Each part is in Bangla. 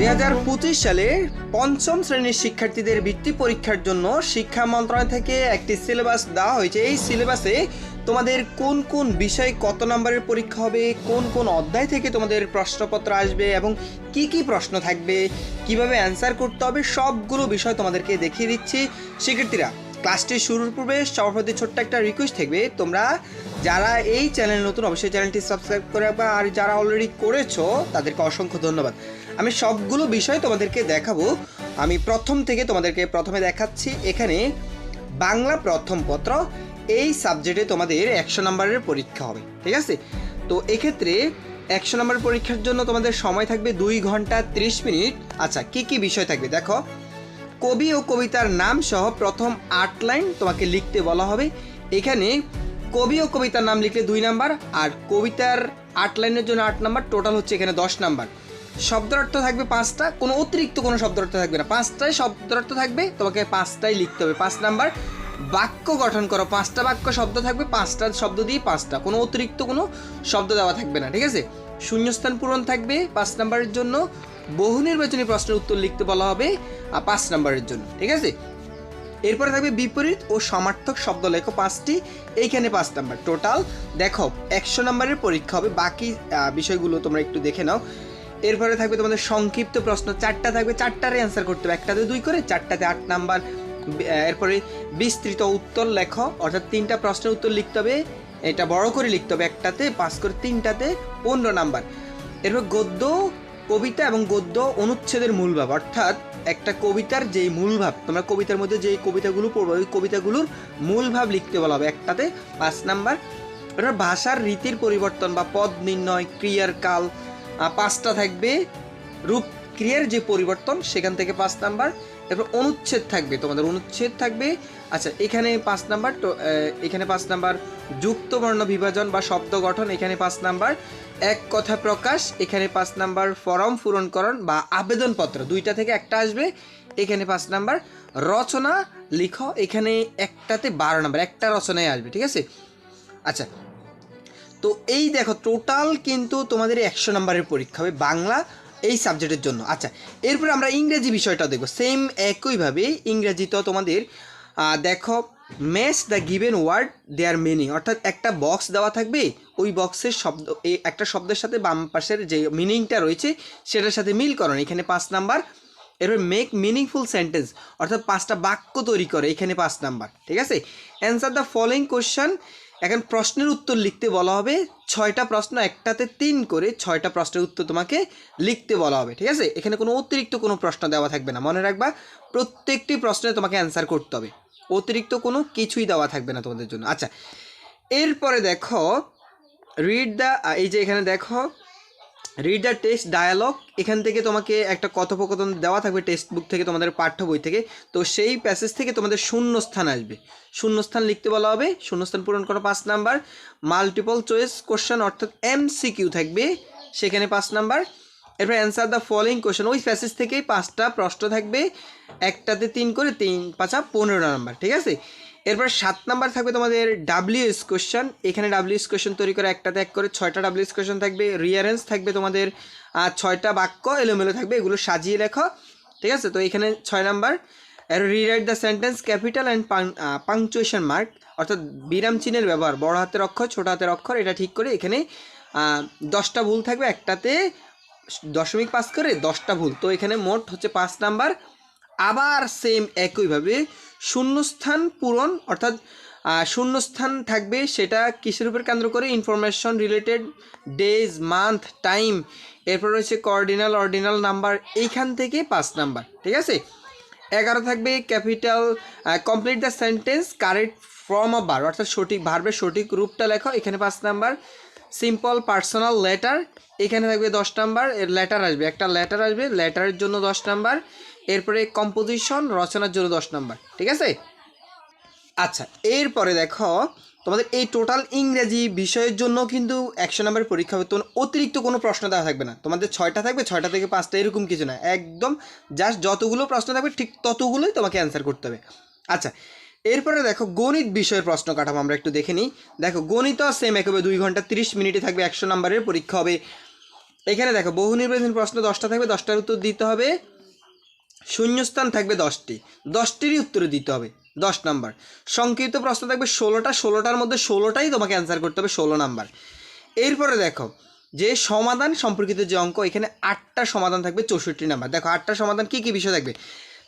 দু হাজার পঁচিশ সালে পঞ্চম শ্রেণির শিক্ষার্থীদের বৃত্তি পরীক্ষার জন্য শিক্ষা মন্ত্রণালয় থেকে একটি সিলেবাস দেওয়া হয়েছে। এই সিলেবাসে তোমাদের কোন কোন বিষয়ে কত নম্বরের পরীক্ষা হবে, কোন কোন অধ্যায় থেকে তোমাদের প্রশ্নপত্র আসবে এবং কি কি প্রশ্ন থাকবে, কীভাবে অ্যান্সার করতে হবে, সবগুলো বিষয় তোমাদেরকে দেখিয়ে দিচ্ছি। শিক্ষার্থীরা ক্লাসটি শুরুর পূর্বে প্রতি ছোট্ট একটা রিকোয়েস্ট থাকবে। তোমরা যারা এই চ্যানেল নতুন, অবশ্যই চ্যানেলটি সাবস্ক্রাইব করে রাখবা। আর যারা অলরেডি করেছ, তাদেরকে অসংখ্য ধন্যবাদ। আমি সবগুলো বিষয় তোমাদেরকে দেখাবো। আমি প্রথম থেকে তোমাদেরকে প্রথমে দেখাচ্ছি এখানে বাংলা প্রথম পত্র। এই সাবজেক্টে তোমাদের একশো নম্বরের পরীক্ষা হবে, ঠিক আছে? তো এক্ষেত্রে একশো নম্বর পরীক্ষার জন্য তোমাদের সময় থাকবে দুই ঘণ্টা ত্রিশ মিনিট। আচ্ছা কি কি বিষয় থাকবে? দেখো কবি ও কবিতার নাম সহ প্রথম আট লাইন তোমাকে লিখতে বলা হবে। এখানে কবি ও কবিতার নাম লিখলে দুই নাম্বার, আর কবিতার আট লাইনের জন্য আট নাম্বার, টোটাল হচ্ছে এখানে দশ নাম্বার। শব্দার্থ থাকবে পাঁচটা, কোনো অতিরিক্ত কোনো শব্দার্থ থাকবে না। পাঁচটায় শব্দার্থ থাকবে, তোমাকে পাঁচটাই লিখতে হবে, পাঁচ নাম্বার। বাক্য গঠন করো। পাঁচটা বাক্য শব্দ থাকবে, পাঁচটা শব্দ দিয়ে পাঁচটা। কোনো অতিরিক্ত কোনো শব্দ দেওয়া থাকবে না, ঠিক আছে? শূন্যস্থান পূরণ থাকবে পাঁচ নাম্বারের জন্য। বহু নির্বাচনী প্রশ্নের উত্তর লিখতে বলা হবে, আর পাঁচ নাম্বারের জন্য, ঠিক আছে? এরপরে থাকবে বিপরীত ও সমার্থক শব্দ লেখো পাঁচটি, এইখানে পাঁচ নাম্বার। টোটাল দেখো, একশো নাম্বারের পরীক্ষা হবে, বাকি বিষয়গুলো তোমরা একটু দেখে নাও। এরপরে থাকবে তোমাদের সংক্ষিপ্ত প্রশ্ন, চারটা থাকবে, চারটারে অ্যান্সার করতে হবে, একটাতে দুই করে, চারটাতে আট নাম্বার। এরপরে বিস্তৃত উত্তর লেখো, অর্থাৎ তিনটা প্রশ্নের উত্তর লিখতে হবে, এটা বড় করে লিখতে হবে একটাতে পাস করে তিনটাতে, পনেরো নাম্বার। এরপর গদ্য, কবিতা এবং গদ্য অনুচ্ছেদের মূল ভাব, অর্থাৎ একটা কবিতার যে মূল ভাব, তোমরা কবিতার মধ্যে যে কবিতাগুলো পড়বে, ওই কবিতাগুলোর মূল ভাব লিখতে বলা হবে একটাতে, পাঁচ নাম্বার। এবার ভাষার রীতির পরিবর্তন বা পদ নির্ণয়, ক্রিয়ার কাল পাঁচটা থাকবে, রূপ ক্রিয়ার যে পরিবর্তন, সেখান থেকে পাঁচ নাম্বার। এরপর অনুচ্ছেদ থাকবে, তোমাদের অনুচ্ছেদ থাকবে। আচ্ছা এখানে পাঁচ নাম্বার এখানে পাঁচ নাম্বার যুক্ত বর্ণ বিভাজন বা শব্দ গঠন, এখানে পাঁচ নাম্বার। এক কথা প্রকাশ, এখানে পাঁচ নাম্বার, ফর্ম পূরণকরণ বা আবেদনপত্র, দুইটা থেকে একটা আসবে। এখানে পাঁচ নাম্বার, রচনা, লিখো, এখানে একটাতে বারো নাম্বার, একটা রচনায় আসবে, ঠিক আছে? আচ্ছা তো এই দেখো, টোটাল কিন্তু তোমাদের একশো নম্বরের পরীক্ষা হবে, বাংলা এই সাবজেক্টের জন্য। আচ্ছা এরপরে আমরা ইংরেজি বিষয়টা দেখব। সেম একইভাবে ইংরেজিতেও তোমাদের দেখো match the given word their meaning অর্থাৎ একটা বক্স দেওয়া থাকবে, ওই বক্সের শব্দ একটা শব্দের সাথে বাম পাশের যে মিনিংটা রয়েছে, সেটার সাথে মিল করণ এখানে পাঁচ নাম্বার। এরপর মেক মিনিংফুল সেন্টেন্স অর্থাৎ পাঁচটা বাক্য তৈরি করে, এখানে পাঁচ নাম্বার। ঠিক আছে? অ্যান্সার দ্য ফলোয়িং কোশ্চেন এখন প্রশ্নের উত্তর লিখতে বলা হবে, ছয়টা প্রশ্ন একটাতে তিন করে ছয়টা প্রশ্নের উত্তর তোমাকে লিখতে বলা হবে, ঠিক আছে? এখানে কোনো অতিরিক্ত কোনো প্রশ্ন দেওয়া থাকবে না, মনে রাখবা প্রত্যেকটি প্রশ্নে তোমাকে অ্যান্সার করতে হবে, অতিরিক্ত কোনো কিছুই দেওয়া থাকবে না তোমাদের জন্য। আচ্ছা এরপরে দেখো রিড দ্য এই যে এখানে দেখো রিড দ্য টেস্ট ডায়ালগ এখান থেকে তোমাকে একটা কথোপকথন দেওয়া থাকবে টেক্সট বুক থেকে তোমাদের পাঠ্য বই থেকে। তো সেই প্যাসেজ থেকে তোমাদের শূন্য স্থান আসবে। শূন্য স্থান লিখতে বলা হবে, শূন্যস্থান পূরণ করো পাঁচ নাম্বার। মাল্টিপল চয়েস কোশ্চেন অর্থাৎ এমসিকিউ থাকবে, সেখানে পাঁচ নাম্বার। এরপর অ্যান্সার দ্য ফলোয়িং কোশ্চেন ওই প্যাসেজ থেকেই পাঁচটা প্রশ্ন থাকবে। একটাতে তিন করে তিন, পাঁচা পনেরো নাম্বার, ঠিক আছে? এরপর সাত নাম্বার থাকবে তোমাদের ডাব্লিউএস কোশ্চেন এখানে ডাব্লিউএস কোশ্চেন তৈরি করে একটাতে এক করে ছয়টা ডাব্লিউএস কোশ্চেন থাকবে। রিয়ারেন্স থাকবে তোমাদের ছয়টা বাক্য, এলোমেলো থাকবে, এগুলো সাজিয়ে লেখো ঠিক আছে? তো এখানে ছয় number. Rewrite the sentence capital and punctuation mark অর্থাৎ বিরাম চিহ্নের ব্যবহার, বড় হাতের অক্ষর, ছোট হাতের অক্ষর, এটা ঠিক করে এখানে দশটা ভুল থাকবে একটাতে, দশমিক পাস করে দশটা ভুল। তো এখানে মোট হচ্ছে পাঁচ নাম্বার। আবার সেম একইভাবে শূন্যস্থান পূরণ, অর্থাৎ শূন্যস্থান থাকবে সেটা কিসের উপর কেন্দ্র করে? Information related days month time এরপর রয়েছে কর্ডিনাল অর্ডিনাল নাম্বার এইখান থেকে পাঁচ নাম্বার ঠিক আছে? এগারো থাকবে capital complete the sentence correct form of বার অর্থাৎ সঠিক ভার্বের সঠিক রূপটা লেখো, এখানে পাঁচ নাম্বার সিম্পল পার্সোনাল লেটার, এখানে থাকবে দশ নাম্বার, এর লেটার আসবে। একটা লেটার আসবে, লেটারের জন্য দশ নাম্বার, এরপরে কম্পোজিশন রচনার জন্য দশ নাম্বার, ঠিক আছে? আচ্ছা এরপরে দেখো, তোমাদের এই টোটাল ইংরেজি বিষয়ের জন্য কিন্তু একশো নম্বরের পরীক্ষা হবে। তোমার অতিরিক্ত কোনো প্রশ্ন দেওয়া থাকবে না। তোমাদের ছয়টা থাকবে, ছয়টা থেকে পাঁচটা এরকম কিছু না। একদম জাস্ট যতগুলো প্রশ্ন থাকবে, ঠিক ততগুলোই তোমাকে অ্যান্সার করতে হবে। আচ্ছা এরপরে দেখো গণিত বিষয়ের প্রশ্ন কাঠামো আমরা একটু দেখে নিই। দেখো গণিত সেম একবে দুই ঘণ্টা তিরিশ মিনিটে থাকবে একশো নম্বরের পরীক্ষা হবে। এখানে দেখো বহু নির্বাচনী প্রশ্ন দশটা থাকবে, দশটার উত্তর দিতে হবে। শূন্যস্থান থাকবে দশটি, দশটিরই উত্তরে দিতে হবে, দশ নাম্বার। সংক্ষিপ্ত প্রশ্ন থাকবে ষোলোটা, ষোলোটার মধ্যে ষোলোটাই তোমাকে অ্যান্সার করতে হবে, ষোলো নাম্বার। এরপরে দেখো যে সমাধান সম্পর্কিত যে অঙ্ক, এখানে আটটা সমাধান থাকবে, চৌষট্টি নাম্বার। দেখো আটটা সমাধান কী কী বিষয় থাকবে?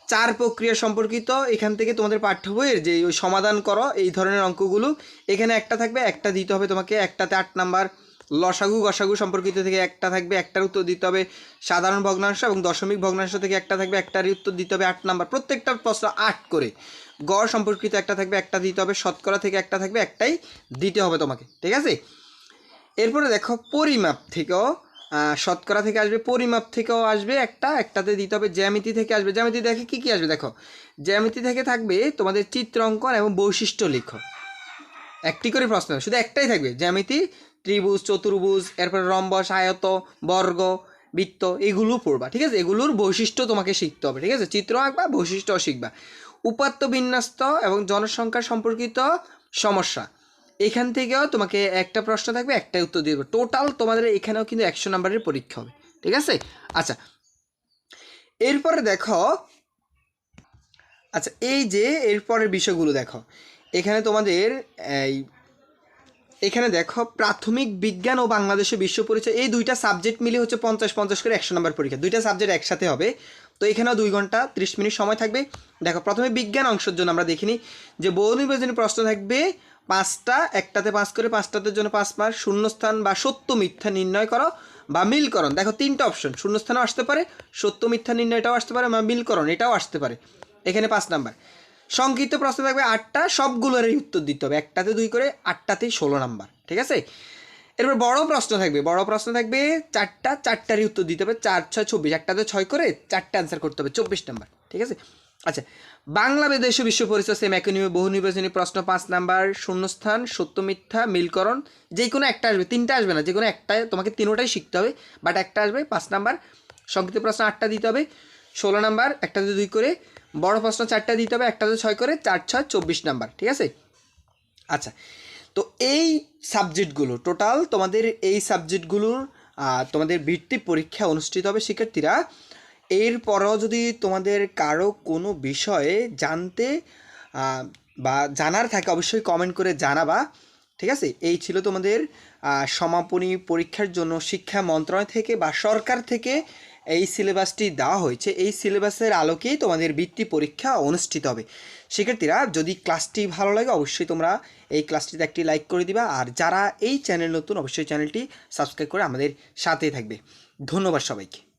চার প্রক্রিয়া সম্পর্কিত এখান থেকে তোমাদের পাঠ্য বইয়ের যে ওই সমাধান করো, এই ধরনের অঙ্কগুলো। এখানে একটা থাকবে, একটা দিতে হবে তোমাকে, একটাতে আট নাম্বার। লসাগু, গসাগু সম্পর্কিত থেকে একটা থাকবে, একটার উত্তর দিতে হবে সাধারণ ভগ্নাংশ এবং দশমিক ভগ্নাংশ থেকে একটা থাকবে, একটারই উত্তর দিতে হবে আট নাম্বার। প্রত্যেকটা প্রশ্ন আট করে। গড় সম্পর্কিত একটা থাকবে, একটা দিতে হবে, শতকরা থেকে একটা থাকবে, একটাই দিতে হবে তোমাকে, ঠিক আছে? এরপরে দেখো পরিমাপ থেকেও শতকরা থেকে আসবে, পরিমাপ থেকেও আসবে একটা, একটাতে দিতে হবে জ্যামিতি থেকে আসবে। জ্যামিতি দেখে কি কি আসবে দেখো? জ্যামিতি থেকে থাকবে তোমাদের চিত্র অঙ্কন এবং বৈশিষ্ট্য লিখো। একটি করে প্রশ্ন, শুধু একটাই থাকবে, জ্যামিতি, ত্রিভুজ, চতুর্ভুজ, এরপরে রম্বস, আয়ত, বর্গ, বৃত্ত, এগুলো পড়বা, ঠিক আছে? এগুলোর বৈশিষ্ট্য তোমাকে শিখতে হবে, ঠিক আছে? চিত্র আঁকবা বৈশিষ্ট্য শিখবা। উপাত্ত বিন্যস্ত এবং জনসংখ্যা সম্পর্কিত সমস্যা। এখান থেকেও তোমাকে একটা প্রশ্ন থাকবে, একটাই উত্তর দিয়ে দেবে। টোটাল তোমাদের এখানেও কিন্তু একশো নাম্বারের পরীক্ষা হবে, ঠিক আছে? আচ্ছা এরপরে দেখো আচ্ছা এই যে এরপরের বিষয়গুলো দেখো, এখানে তোমাদের এই, এখানে দেখো, প্রাথমিক বিজ্ঞান ও বাংলাদেশের বিশ্ব পরিচয়, এই দুইটা সাবজেক্ট মিলে হচ্ছে পঞ্চাশ পঞ্চাশ করে একশো নম্বর পরীক্ষা। দুইটা সাবজেক্ট একসাথে হবে, তো এখানেও দুই ঘণ্টা ত্রিশ মিনিট সময় থাকবে। দেখো প্রথমে বিজ্ঞান অংশের জন্য আমরা দেখিনি, যে বহু নির্বাচনী প্রশ্ন থাকবে পাঁচটা, একটাতে পাঁচ করে পাঁচটাতে জন্য পাঁচ মার্ক শূন্যস্থান বা সত্য মিথ্যা নির্ণয় করো বা মিলকরণ দেখো, তিনটা অপশন শূন্যস্থানও আসতে পারে, সত্য মিথ্যা নির্ণয়টাও আসতে পারে বা মিলকরণ এটাও আসতে পারে। এখানে পাঁচ নাম্বার। সংক্ষিপ্ত প্রশ্ন থাকবে আটটা, সবগুলোরই উত্তর দিতে হবে। একটাতে দুই করে, আটটাতেই ষোলো নাম্বার, ঠিক আছে? এরপর বড় প্রশ্ন থাকবে, বড় প্রশ্ন থাকবে চারটা, চারটারই উত্তর দিতে হবে, চার, ছয়, চব্বিশ, একটাতে ছয় করে চারটে অ্যান্সার করতে হবে, চব্বিশ নাম্বার, ঠিক আছে? আচ্ছা বাংলা বিদেশ বিশ্ব পরিচয় সেম একনিমে বহু নির্বাচনী প্রশ্ন, পাঁচ নাম্বার, শূন্যস্থান, সত্য মিথ্যা, মিলকরণ, যে কোনো একটা আসবে, তিনটা আসবে না, যে কোনো একটা তোমাকে তিনোটাই শিখতে হবে বাট একটা আসবে, পাঁচ নাম্বার, সংক্ষিপ্ত প্রশ্ন আটটা দিতে হবে, ষোলো নাম্বার একটাতে দুই করে, বড় প্রশ্ন চারটা দিতে হবে একটাতে ছয় করে, চার ছয়, চব্বিশ নাম্বার, ঠিক আছে? আচ্ছা তো এই সাবজেক্টগুলো টোটাল তোমাদের এই সাবজেক্টগুলোর তোমাদের বৃত্তি পরীক্ষা অনুষ্ঠিত হবে শিক্ষার্থীরা এরপরও যদি তোমাদের কারও কোনো বিষয়ে জানতে বা জানার থাকে, অবশ্যই কমেন্ট করে জানাবা, ঠিক আছে? এই ছিল তোমাদের সমাপনী পরীক্ষার জন্য শিক্ষা মন্ত্রণালয় থেকে বা সরকার থেকে এই সিলেবাসটি দেওয়া হয়েছে। এই সিলেবাসের আলোকেই তোমাদের বৃত্তি পরীক্ষা অনুষ্ঠিত হবে। শিক্ষার্থীরা, যদি ক্লাসটি ভালো লাগে, অবশ্যই তোমরা এই ক্লাসটিতে একটি লাইক করে দিবা। আর যারা এই চ্যানেল নতুন, অবশ্যই চ্যানেলটি সাবস্ক্রাইব করে আমাদের সাথেই থাকবে। ধন্যবাদ সবাইকে।